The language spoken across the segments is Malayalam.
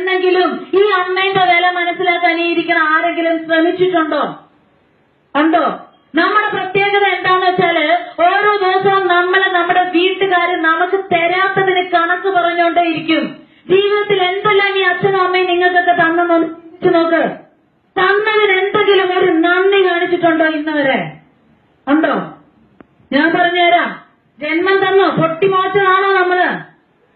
എന്നെങ്കിലും ഈ അമ്മയുടെ വില മനസ്സിലാക്കാൻ ഈ ഇരിക്കുന്ന ആരെങ്കിലും ശ്രമിച്ചിട്ടുണ്ടോ? ഉണ്ടോ? നമ്മുടെ പ്രത്യേകത എന്താന്ന് വെച്ചാൽ ഓരോ ദിവസവും നമ്മളെ നമ്മുടെ വീട്ടുകാർ നമുക്ക് തരാത്തതിന് കണക്ക് പറഞ്ഞുകൊണ്ടേയിരിക്കും ജീവിതത്തിൽ എന്തെല്ലാം ഈ അച്ഛനും അമ്മയും നിങ്ങൾക്കൊക്കെ തന്നെന്ന് നോക്ക്. തന്നതിന് എന്തെങ്കിലും ഒരു നന്ദി കാണിച്ചിട്ടുണ്ടോ ഇന്ന് വരെ? ഉണ്ടോ? ഞാൻ പറഞ്ഞുതരാം. ജന്മം തന്നോ? പൊട്ടിമോച്ചതാണോ നമ്മൾ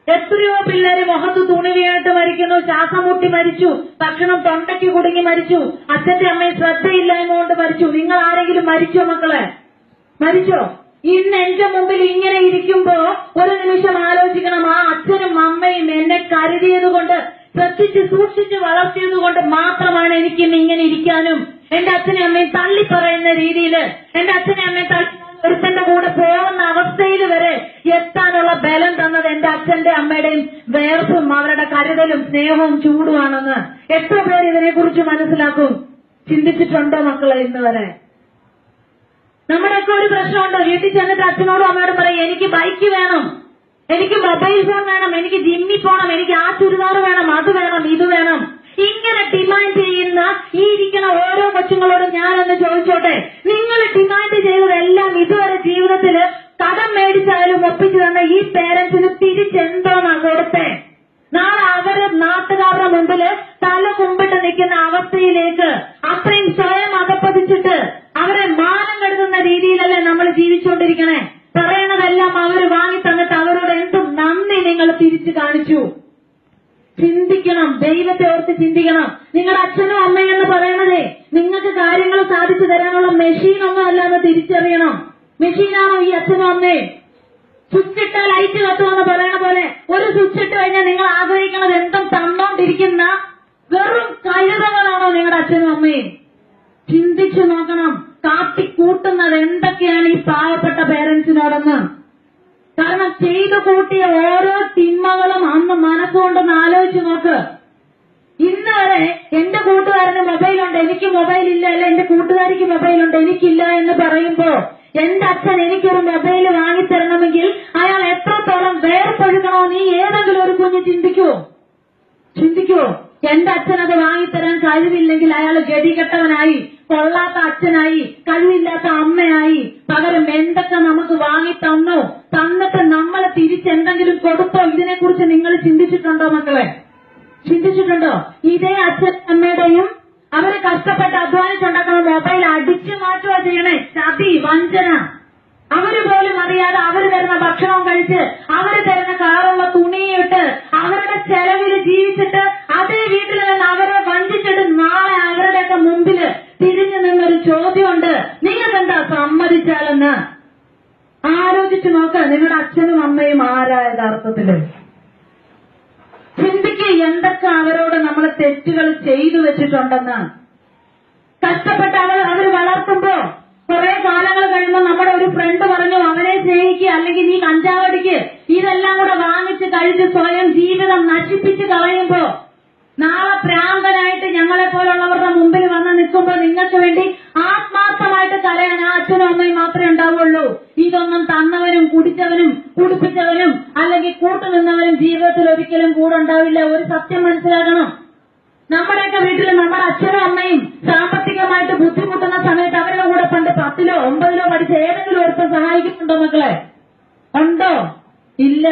എത്രയോ പിള്ളേര് മുഖത്ത് തുണി വീണിട്ട് മരിക്കുന്നു ശ്വാസം മുട്ടി മരിച്ചു ഭക്ഷണം തൊണ്ടയ്ക്ക് കുടുങ്ങി മരിച്ചു അച്ഛന്റെ അമ്മയും ശ്രദ്ധയില്ലായ്മ കൊണ്ട് മരിച്ചു. നിങ്ങൾ ആരെങ്കിലും മരിച്ചോ മക്കളെ? മരിച്ചോ? ഇന്ന് എന്റെ മുമ്പിൽ ഇങ്ങനെ ഇരിക്കുമ്പോ ഒരു നിമിഷം ആലോചിക്കണം. ആ അച്ഛനും അമ്മയും എന്നെ കരുതിയത് കൊണ്ട് ശ്രദ്ധിച്ച് സൂക്ഷിച്ച് വളർത്തിയത് കൊണ്ട് മാത്രമാണ് എനിക്ക് ഇന്ന് ഇങ്ങനെ ഇരിക്കാനും. എന്റെ അച്ഛനെ അമ്മയും തള്ളി പറയുന്ന രീതിയിൽ എന്റെ അച്ഛനെ അമ്മയും തള്ളി ഒരുത്തന്റെ കൂടെ പോകുന്ന അവസ്ഥയിൽ വരെ അച്ഛന്റെ അമ്മയുടെയും വേർപ്പും അവരുടെ കരുതലും സ്നേഹവും ചൂടുമാണെന്ന് എത്ര പേര് ഇതിനെക്കുറിച്ച് മനസ്സിലാക്കും? ചിന്തിച്ചിട്ടുണ്ടോ മക്കളെ ഇന്ന് വരെ? നമ്മുടെയൊക്കെ ഒരു പ്രശ്നമുണ്ട്. വീട്ടിൽ ചെന്നിട്ട് അച്ഛനോടും അമ്മയോടും പറയും എനിക്ക് ബൈക്ക് വേണം. എനിക്ക് മൊബൈൽ ഫോൺ വേണം. എനിക്ക് ജിമ്മിൽ പോകണം എനിക്ക് ആ ചുരിദാർ വേണം. അത് വേണം. ഇത് വേണം. ഇങ്ങനെ ഡിമാൻഡ് ചെയ്യുന്ന ഈ ഇരിക്കുന്ന ഓരോ കൊച്ചുങ്ങളോടും ഞാനൊന്ന് ചോദിച്ചോട്ടെ. നിങ്ങൾ ഡിമാൻഡ് ചെയ്തതെല്ലാം ഇതുവരെ ജീവിതത്തിൽ കടം മേടിച്ചായാലും ഒപ്പിച്ചു തന്ന ഈ പേരൻസിന് ജീവിച്ചുകൊണ്ടിരിക്കണേ പറയണതെല്ലാം അവർ വാങ്ങി തന്നിട്ട് അവരോട് എന്തും നന്ദി നിങ്ങൾ തിരിച്ചു കാണിച്ചു? ചിന്തിക്കണം ദൈവത്തെ ഓർത്ത് ചിന്തിക്കണം. നിങ്ങളുടെ അച്ഛനും അമ്മയും എന്ന് പറയണതേ നിങ്ങൾക്ക് കാര്യങ്ങൾ സാധിച്ചു തരാനുള്ള മെഷീൻ ഒന്നും അല്ലാതെ തിരിച്ചറിയണം. മെഷീനാണോ ഈ അച്ഛനും അമ്മയും സ്വിച്ച് ഇട്ട ലൈറ്റ് കത്തുമെന്ന് പറയണ പോലെ ഒരു സ്വിച്ച് ഇട്ട് കഴിഞ്ഞാൽ നിങ്ങൾ ആഗ്രഹിക്കുന്നത് എന്തും തന്നോണ്ടിരിക്കുന്ന വെറും കഴുതകളാണോ നിങ്ങളുടെ അച്ഛനും അമ്മയും ചിന്തിച്ചു നോക്കണം കാട്ടിക്കൂട്ടുന്നത് എന്തൊക്കെയാണ് ഈ പാവപ്പെട്ട ചെയ്തു കൂട്ടിയ ഓരോ തിന്മകളും അന്ന് മനസ്സുകൊണ്ടൊന്ന് ആലോചിച്ച് നോക്ക്. ഇന്ന് വരെ എന്റെ കൂട്ടുകാരന് മൊബൈലുണ്ട് എനിക്ക് മൊബൈൽ ഇല്ല അല്ല എന്റെ കൂട്ടുകാരിക്ക് മൊബൈലുണ്ട് എനിക്കില്ല എന്ന് പറയുമ്പോ എന്റെ അച്ഛൻ എനിക്കൊരു മൊബൈൽ വാങ്ങിത്തരണമെങ്കിൽ അയാൾ എത്രത്തോളം വേർപ്പെടുക്കണോ നീ ഏതെങ്കിലും ഒരു കുഞ്ഞ് ചിന്തിക്കുവോ ചിന്തിക്കുവോ എന്റെ അച്ഛൻ കഴിവില്ലെങ്കിൽ അയാൾ ഗതികെട്ടവനായി കൊള്ളാത്ത അച്ഛനായി കഴിവില്ലാത്ത അമ്മയായി. പകരം എന്തൊക്കെ നമുക്ക് വാങ്ങി തന്നു തന്നിട്ട് നമ്മളെ തിരിച്ചെന്തെങ്കിലും കൊടുത്തോ ഇതിനെക്കുറിച്ച് നിങ്ങൾ ചിന്തിച്ചിട്ടുണ്ടോ മക്കളെ? ചിന്തിച്ചിട്ടുണ്ടോ? ഇതേ അച്ഛൻ അമ്മയുടെയും അവർ കഷ്ടപ്പെട്ട് അധ്വാനിച്ചുണ്ടാക്കുന്ന മൊബൈൽ അടിച്ചു മാറ്റുക ചെയ്യണേ. ചതി വഞ്ചന. അവർ പോലും അറിയാതെ അവർ തരുന്ന ഭക്ഷണം കഴിച്ച് അവർ തരുന്ന കളറുള്ള തുണിയിട്ട് അവരുടെ ചെലവിൽ ജീവിച്ചിട്ട് അതേ വീട്ടിൽ നിന്ന് അവരെ വഞ്ചിച്ചിട്ട് നാളെ അവരുടെയൊക്കെ മുമ്പിൽ തിരിഞ്ഞു നിന്നൊരു ചോദ്യമുണ്ട് നിങ്ങൾക്ക് എന്താ സമ്മതിച്ചാലെന്ന് ആലോചിച്ചു നോക്ക നിങ്ങളുടെ അച്ഛനും അമ്മയും ആരാ യഥാർത്ഥത്തിൽ ചിന്തിക്ക് എന്തൊക്കെ അവരോട് നമ്മൾ തെറ്റുകൾ ചെയ്തു വെച്ചിട്ടുണ്ടെന്ന്. കഷ്ടപ്പെട്ട് അവർ അവർ വളർത്തുമ്പോ കുറെ കാലങ്ങൾ കഴിയുമ്പോൾ നമ്മുടെ ഒരു ഫ്രണ്ട് പറഞ്ഞു അവനെ സ്നേഹിക്കുക അല്ലെങ്കിൽ നീ കഞ്ചാവടിക്ക്. ഇതെല്ലാം കൂടെ വാങ്ങിച്ച് കഴിച്ച് സ്വയം ജീവിതം നശിപ്പിച്ച് കളയുമ്പോ നാളെ പ്രാന്തനായിട്ട് ഞങ്ങളെ പോലുള്ളവരുടെ മുമ്പിൽ വന്ന് നിൽക്കുമ്പോൾ നിങ്ങൾക്ക് വേണ്ടി ആത്മാർത്ഥമായിട്ട് കരയാൻ ആ അച്ഛനും അമ്മയും മാത്രമേ ഉണ്ടാവുള്ളൂ. കുടിപ്പിച്ചവനും അല്ലെങ്കിൽ കൂട്ടുനിന്നവനും ജീവിതത്തിൽ ഒരിക്കലും കൂടെ ഉണ്ടാവില്ല ഒരു സത്യം മനസ്സിലാക്കണം നമ്മുടെയൊക്കെ വീട്ടിൽ നമ്മുടെ അച്ഛനും അമ്മയും സാമ്പത്തികമായിട്ട് ബുദ്ധിമുട്ടുന്ന സമയത്ത് അവരുടെ കൂടെ പണ്ട് പത്തിലോ ഒമ്പതിലോ പഠിച്ച ഏതെങ്കിലും ഒരുത്തം സഹായിക്കുന്നുണ്ടോ മക്കളെ? ഉണ്ടോ? ഇല്ല.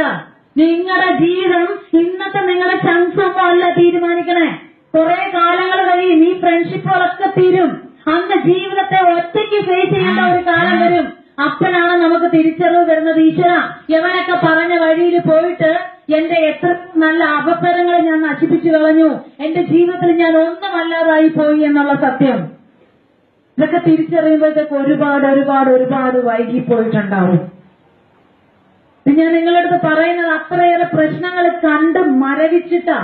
നിങ്ങളുടെ ജീവിതം ഇന്നത്തെ നിങ്ങളുടെ ചങ്സൊന്നും അല്ല തീരുമാനിക്കണേ. കുറെ കാലങ്ങൾ കഴിയും ഈ ഫ്രണ്ട്ഷിപ്പുകളൊക്കെ തീരും. അന്ന് ജീവിതത്തെ ഒറ്റയ്ക്ക് ഫേസ് ചെയ്യേണ്ട ഒരു കാലം വരും. അപ്പനാണ് നമുക്ക് തിരിച്ചറിവ് വരുന്നത് ഈശ്വര. എവനൊക്കെ പറഞ്ഞ വഴിയിൽ പോയിട്ട് എന്റെ എത്ര നല്ല അവസരങ്ങൾ ഞാൻ നശിപ്പിച്ചു കളഞ്ഞു. എന്റെ ജീവിതത്തിൽ ഞാൻ ഒന്നുമല്ലാതായി പോയി എന്നുള്ള സത്യം. ഇതൊക്കെ തിരിച്ചറിയുമ്പോഴത്തേക്ക് ഒരുപാട് ഒരുപാട് ഒരുപാട് വൈകിപ്പോയിട്ടുണ്ടാവും. ഞാൻ നിങ്ങളുടെ അടുത്ത് പറയുന്നത് അത്രയേറെ പ്രശ്നങ്ങൾ കണ്ട് മരവിച്ചിട്ടാ.